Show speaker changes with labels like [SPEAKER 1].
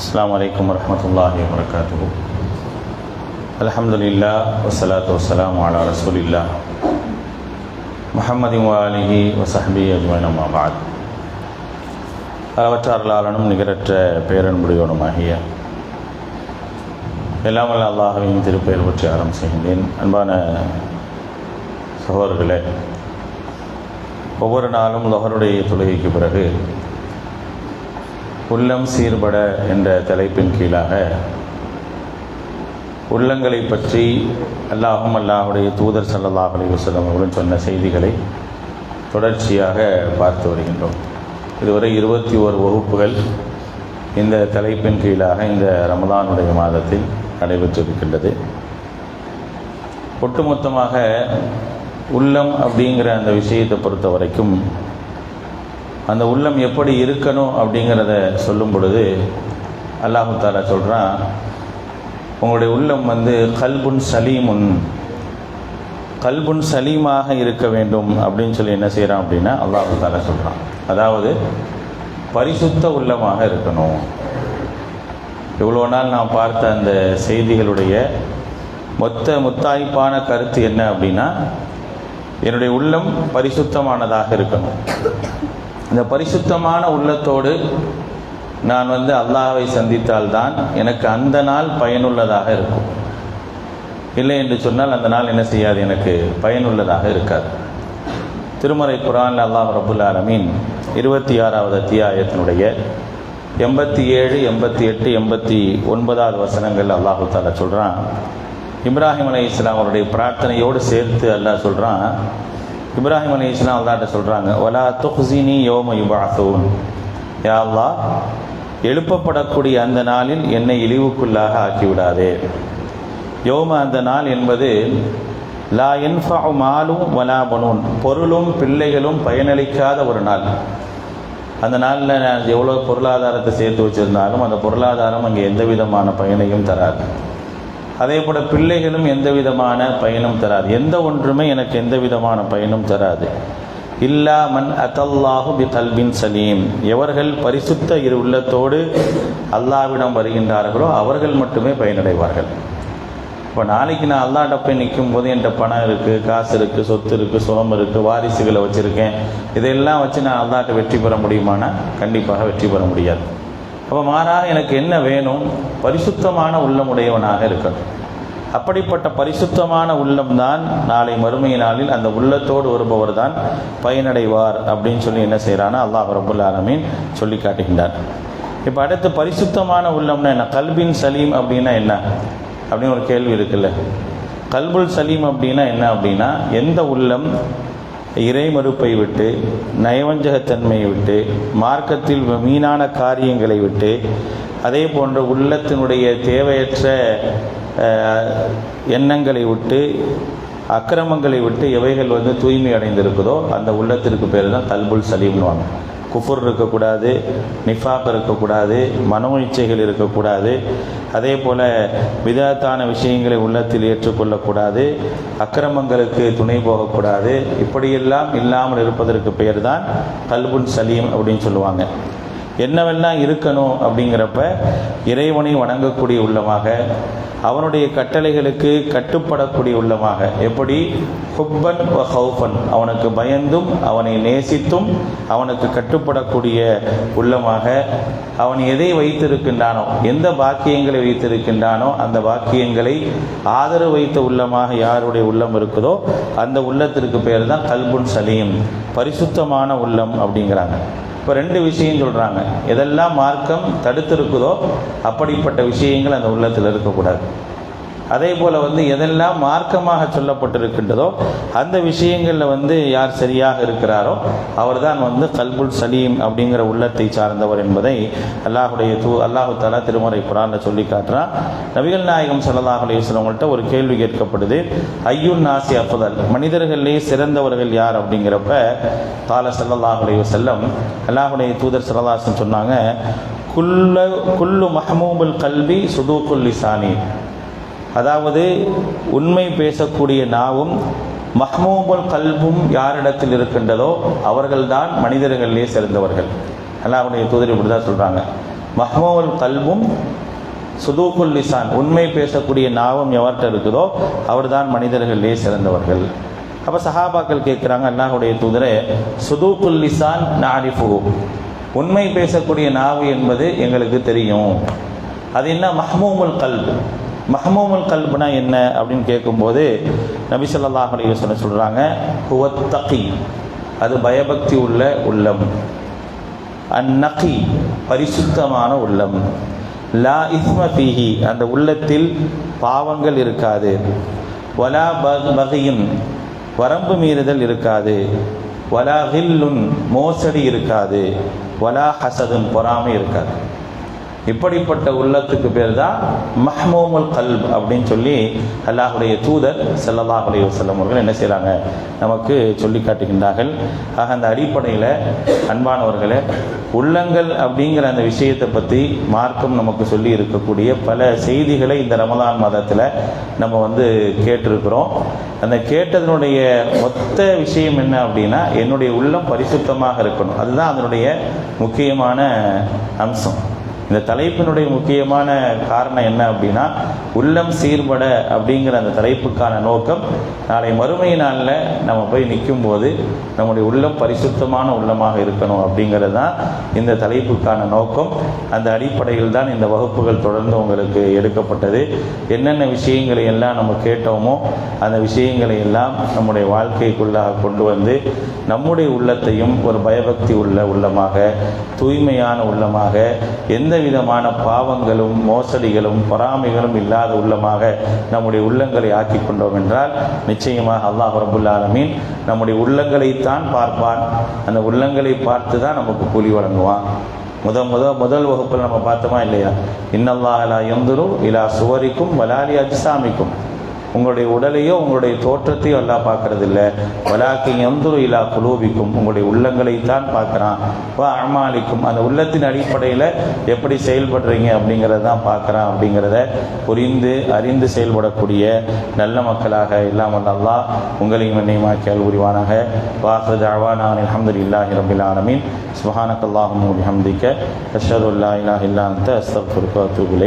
[SPEAKER 1] அஸ்லாம் வலைக்கம் வரமத்துல்லாஹி வரகாத்து அலமதுல்லா வசலாத்து வசலாம் அலா ரசூலில்லா முஹம்மதி வாலிஹி வசஹபி அஜ்மன் அம்மாபாத் அளவற்ற அருளாளனும் நிகரற்ற பேரன்புடையவனுமாகிய எல்லாமல் அல்லாஹவின் திருப்பெயர் பற்றி ஆரம்பம் செய்கின்றேன். அன்பான சகோதரர்களே ஒவ்வொரு நாளும் லொஹருடைய தொழுகைக்கு பிறகு உள்ளம் சீர்பட என்ற தலைப்பின் கீழாக உள்ளங்களை பற்றி அல்லாஹும் அல்லாஹுடைய தூதர் சல்லாஹ் அலைஹி அவர்களும் சொன்ன செய்திகளை தொடர்ச்சியாக பார்த்து வருகின்றோம். இதுவரை இருபத்தி ஓரு வகுப்புகள் இந்த தலைப்பின் கீழாக இந்த ரமதானுடைய மாதத்தில் நடைபெற்றிருக்கின்றது. ஒட்டுமொத்தமாக உள்ளம் அப்படிங்கிற அந்த விஷயத்தை பொறுத்த வரைக்கும் அந்த உள்ளம் எப்படி இருக்கணும் அப்படிங்கிறத சொல்லும் பொழுது அல்லாஹு தாலா சொல்கிறான் உங்களுடைய உள்ளம் வந்து கல்புன் சலீமுன் கல்புன் சலீமாக இருக்க வேண்டும் அப்படின்னு சொல்லி என்ன செய்கிறான் அப்படின்னா அல்லாஹு தாலா சொல்கிறான் அதாவது பரிசுத்த உள்ளமாக இருக்கணும். இவ்வளோ நாள் நான் பார்த்த அந்த செய்திகளுடைய மொத்த முத்தாய்ப்பான கருத்து என்ன அப்படின்னா என்னுடைய உள்ளம் பரிசுத்தமானதாக இருக்கணும். இந்த பரிசுத்தமான உள்ளத்தோடு நான் வந்து அல்லாஹை சந்தித்தால்தான் எனக்கு அந்த நாள் பயனுள்ளதாக இருக்கும். இல்லை என்று சொன்னால் அந்த நாள் என்ன செய்யாது? எனக்கு பயனுள்ளதாக இருக்காது. திருமறை குரான் அல்லாஹ் ரபுல் ஆலமீன் இருபத்தி ஆறாவது அத்தியாயத்தினுடைய எண்பத்தி ஏழு எண்பத்தி எட்டு எண்பத்தி ஒன்பதாவது வசனங்கள் அல்லாஹு தாலா சொல்கிறான் இப்ராஹிம் அலி இஸ்லாம் அவருடைய பிரார்த்தனையோடு சேர்த்து அல்லாஹ் சொல்கிறான் இப்ராஹிம் அலி இஸ்லாம் அல்லாட்ட சொல்கிறாங்க ஒலா துஹ்சினி யோம யுபாசூன் யா அல்லா எழுப்பப்படக்கூடிய அந்த நாளில் என்னை இழிவுக்குள்ளாக ஆக்கிவிடாதே. யோம அந்த நாள் என்பது லா என்ஃபா மாலும் வலா பனூன் பொருளும் பிள்ளைகளும் பயனளிக்காத ஒரு நாள். அந்த நாளில் நான் எவ்வளோ பொருளாதாரத்தை சேர்த்து வச்சுருந்தாலும் அந்த பொருளாதாரம் அங்கே எந்த விதமான பயனையும் தராது. அதே போல் பிள்ளைகளும் எந்த விதமான பயனும் தராது. எந்த ஒன்றுமே எனக்கு எந்த விதமான பயனும் தராது. இல்லா மன் அத்தல்லாஹு பி கல்பின் சலீம். எவர்கள் பரிசுத்த இரு உள்ளத்தோடு அல்லாவிடம் வருகின்றார்களோ அவர்கள் மட்டுமே பயனடைவார்கள். இப்போ நாளைக்கு நான் அல்லாட்ட போய் நிற்கும் போது என்கிட்ட பணம் இருக்குது காசு இருக்குது சொத்து இருக்குது சுகம் இருக்குது வாரிசுகளை வச்சுருக்கேன். இதெல்லாம் வச்சு நான் அல்லாட்ட வெற்றி பெற முடியுமானா? கண்டிப்பாக வெற்றி பெற முடியாது. அப்போ மாறாக எனக்கு என்ன வேணும்? பரிசுத்தமான உள்ளமுடையவனாக இருக்கணும். அப்படிப்பட்ட பரிசுத்தமான உள்ளம்தான் நாளை மறுமை நாளில் அந்த உள்ளத்தோடு வருபவர் தான் பயனடைவார் அப்படின்னு சொல்லி என்ன செய்கிறான்னா அல்லாஹ் ரபுல் ஆலமீன் சொல்லி காட்டுகின்றார். இப்போ அடுத்து பரிசுத்தமான உள்ளம்னா என்ன? கல்பின் சலீம் அப்படின்னா என்ன? அப்படின்னு ஒரு கேள்வி இருக்குல்ல. கல்புல் சலீம் அப்படின்னா என்ன அப்படின்னா எந்த உள்ளம் இறை மறுப்பை விட்டு நயவஞ்சகத்தன்மையை விட்டு மார்க்கத்தில் மீனான காரியங்களை விட்டு அதே போன்ற உள்ளத்தினுடைய தேவையற்ற எண்ணங்களை விட்டு அக்கிரமங்களை விட்டு எவைகள் வந்து தூய்மை அடைந்திருக்குதோ அந்த உள்ளத்திற்கு பேர் தான் கல்புல் சலீம்னுவாங்க குஃபுர் இருக்கக்கூடாது நிஃபாக் இருக்கக்கூடாது மனோ இச்சைகள் இருக்கக்கூடாது. அதே போல் விதத்தான விஷயங்களை உள்ளத்தில் ஏற்றுக்கொள்ளக்கூடாது அக்கிரமங்களுக்கு துணை போகக்கூடாது. இப்படியெல்லாம் இல்லாமல் இருப்பதற்கு பெயர் தான் கல்புன் சலீம் அப்படின்னு சொல்லுவாங்க. என்னவெல்லாம் இருக்கணும் அப்படிங்கிறப்ப இறைவனை வணங்கக்கூடிய உள்ளமாக அவனுடைய கட்டளைகளுக்கு கட்டுப்படக்கூடிய உள்ளமாக. எப்படி? ஹுப்பன் ஹவுஃபன் அவனுக்கு பயந்தும் அவனை நேசித்தும் அவனுக்கு கட்டுப்படக்கூடிய உள்ளமாக அவன் எதை வைத்திருக்கின்றானோ எந்த பாக்கியங்களை வைத்திருக்கின்றானோ அந்த பாக்கியங்களை ஆதரவு வைத்த உள்ளமாக யாருடைய உள்ளம் இருக்குதோ அந்த உள்ளத்திற்கு பேர் தான் கல்புன் சலீம். பரிசுத்தமான உள்ளம் அப்படிங்கிறாங்க. இப்போ ரெண்டு விஷயம் சொல்கிறாங்க எதெல்லாம் மார்க்கம் தடுத்திருக்குதோ அப்படிப்பட்ட விஷயங்கள் அந்த உள்ளத்தில் இருக்கக்கூடாது. அதே போல் வந்து எதெல்லாம் மார்க்கமாக சொல்லப்பட்டிருக்கின்றதோ அந்த விஷயங்களில் வந்து யார் சரியாக இருக்கிறாரோ அவர்தான் வந்து கல்புல் சலீம் அப்படிங்கிற உள்ளத்தை சார்ந்தவர் என்பதை அல்லாஹுடைய தூ அல்லாஹு தாலா திருமறை குரானில் சொல்லி காட்டுறான். நபிகள் நாயகம் சல்லாஹ் அலையுஸ்லவங்கள்ட்ட ஒரு கேள்வி கேட்கப்படுது. ஐயுன் நாசி அப்பதல் மனிதர்களிலேயே சிறந்தவர்கள் யார்? அப்படிங்கிறப்ப கால சல்லாஹ் அலைய செல்லம் அல்லாஹுடைய தூதர் சல்லாஹன் சொன்னாங்க குல்ல குல்லு மஹமூபுல் கல்வி சுதூக்குல் லிசானி அதாவது உண்மை பேசக்கூடிய நாவும் மஹ்மூபுல் கல்பும் யாரிடத்தில் இருக்கின்றதோ அவர்கள்தான் மனிதர்களிலே சிறந்தவர்கள். அல்லாஹ்வுடைய தூதர் இப்படி தான் சொல்கிறாங்க மஹ்மூல் கல்பும் சுதூக்குல் லிசான் உண்மை பேசக்கூடிய நாவும் எவர்கிட்ட இருக்குதோ அவர்தான் மனிதர்களிலே சிறந்தவர்கள். அப்போ சஹாபாக்கள் கேட்குறாங்க அல்லாஹுடைய தூதரே சுதூக்குல் லிசான் நாரிஃபு உண்மை பேசக்கூடிய நாவு என்பது எங்களுக்கு தெரியும். அது என்ன? மஹ்மூமுல் கல்பு. மஹமூமுல் கல்புனா என்ன அப்படின்னு கேட்கும்போது நபிசல்லாஹ் ஸல்லல்லாஹு சொல்கிறாங்க ஹுவத்தகி அது பயபக்தி உள்ள உள்ளம். அந்நகி பரிசுத்தமான உள்ளம். லா இஸ்ம அந்த உள்ளத்தில் பாவங்கள் இருக்காது. வலா பகையும் வரம்பு மீறுதல் இருக்காது. வலா ஹில்லுன் மோசடி இருக்காது. வலா ஹசதுன் பொறாமை இருக்காது. இப்படிப்பட்ட உள்ளத்துக்கு பேர் தான் மஹ்மூமுல் கல்ப் அப்படின்னு சொல்லி அல்லாஹுடைய தூதர் ஸல்லல்லாஹு அலைஹி வஸல்லம் அவர்கள் என்ன செய்கிறாங்க நமக்கு சொல்லி காட்டுகின்றார்கள். ஆக அந்த அடிப்படையில் அன்பானவர்களே உள்ளங்கள் அப்படிங்கிற அந்த விஷயத்தை பற்றி மார்க்கம் நமக்கு சொல்லி இருக்கக்கூடிய பல செய்திகளை இந்த ரமதான் மாதத்தில் நம்ம வந்து கேட்டிருக்கிறோம். அந்த கேட்டதனுடைய மொத்த விஷயம் என்ன அப்படின்னா என்னுடைய உள்ளம் பரிசுத்தமாக இருக்கணும். அதுதான் அதனுடைய முக்கியமான அம்சம். இந்த தலைப்பினுடைய முக்கியமான காரணம் என்ன அப்படின்னா உள்ளம் சீர்பட அப்படிங்கிற அந்த தலைப்புக்கான நோக்கம் நாளை மறுமை நாளில் நம்ம போய் நிற்கும் போது நம்முடைய உள்ளம் பரிசுத்தமான உள்ளமாக இருக்கணும் அப்படிங்கிறது தான் இந்த தலைப்புக்கான நோக்கம். அந்த அடிப்படையில் தான் இந்த வகுப்புகள் தொடர்ந்து உங்களுக்கு எடுக்கப்பட்டது. என்னென்ன விஷயங்களை எல்லாம் நம்ம கேட்டோமோ அந்த விஷயங்களை எல்லாம் நம்முடைய வாழ்க்கைக்குள்ளாக கொண்டு வந்து நம்முடைய உள்ளத்தையும் ஒரு பயபக்தி உள்ள உள்ளமாக தூய்மையான உள்ளமாக எந்த விதமான பாவங்களும் மோசடிகளும் பொறாமைகளும் இல்லாத உள்ளமாக நம்முடைய உள்ளங்களை ஆக்கி கொண்டோம் என்றால் நிச்சயமாக அல்லாஹ் ரபுல் ஆலமீன் நம்முடைய உள்ளங்களைத்தான் பார்ப்பான். அந்த உள்ளங்களை பார்த்து தான் நமக்கு கூலி வழங்குவான். முத முத முதல் வகுப்பில் நம்ம பார்த்தோமா இல்லையா? இன்னல்லாஹலா எந்துரு இலா சுவரிக்கும் வலாலி அஜ்சாமிக்கும் உங்களுடைய உடலையோ உங்களுடைய தோற்றத்தையோ எல்லாம் பார்க்கறது இல்லை வலாக்கி எந்துரு இலா குலூபிக்கும் உங்களுடைய உள்ளங்களை தான் பார்க்குறான் அமாளிக்கும் அந்த உள்ளத்தின் அடிப்படையில் எப்படி செயல்படுறீங்க அப்படிங்கிறத தான் பார்க்குறான் அப்படிங்கிறத புரிந்து அறிந்து செயல்படக்கூடிய நல்ல மக்களாக இல்லாமல் அல்லாஹ் உங்களையும் என்னையுமாக்கியால் உரிவானாக வாஹது அவானான் அலமதுல்லாஹி ரபில் ஆலமீன். சுபஹானக்கல்லாஹும் பிஹம்திக்க. அஷ்ஹது அல்லா இல்லா அன்த. அஸ்தக்ஃபிருக்க வ அத்தூபு